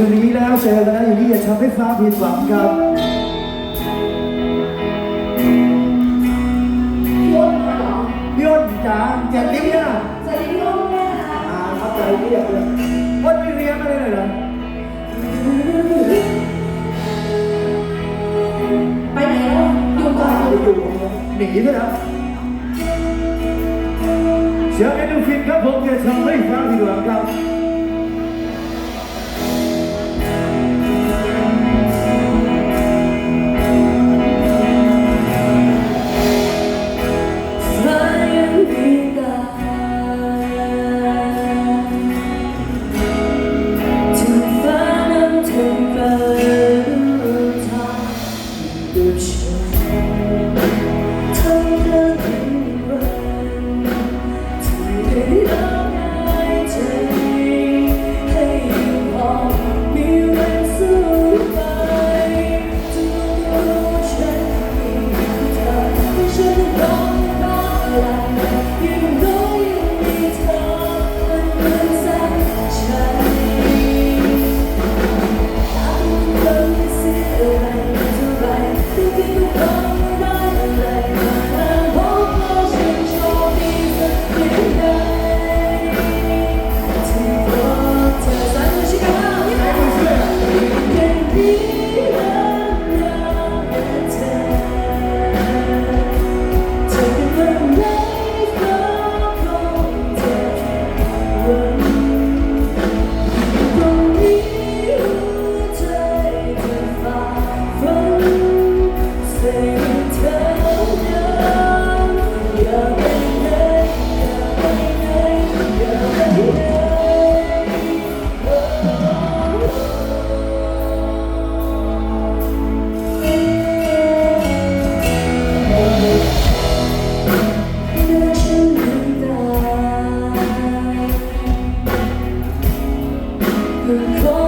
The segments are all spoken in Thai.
คืนนี้แล้วเจอกัแล้วอย่างนี้อย่าทำให้ฟ้าผิดหวังครับพี่อนมาเหรอพี่นจ๋าอย่าลิ้มเนี่ยะจะลิ้มร่มแน่นะคะอ่าเข้าใจเรียบเลยอ้นไม่เรียนอะไรเลยเหรอไปไหนแล้วอยู่ก่อนอยู่หนีด้วยนะเสียงเอ็นดูฟินครับผมอย่าทำให้ฟ้าผิดหวังครับ Sometimes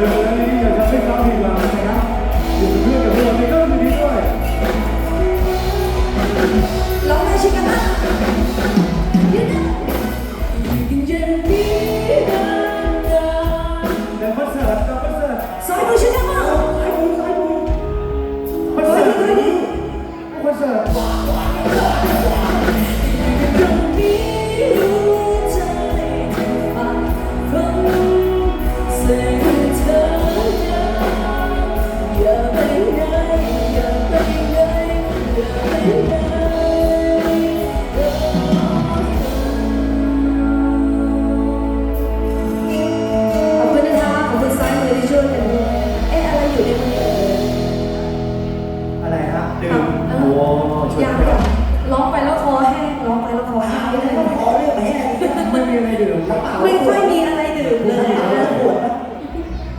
good. ร้องไปแล้วคอแห้งร้องไปแล้วคอแห้ง ขอเรื่องแไม่มีอะไรเดื่า ไม่ใช่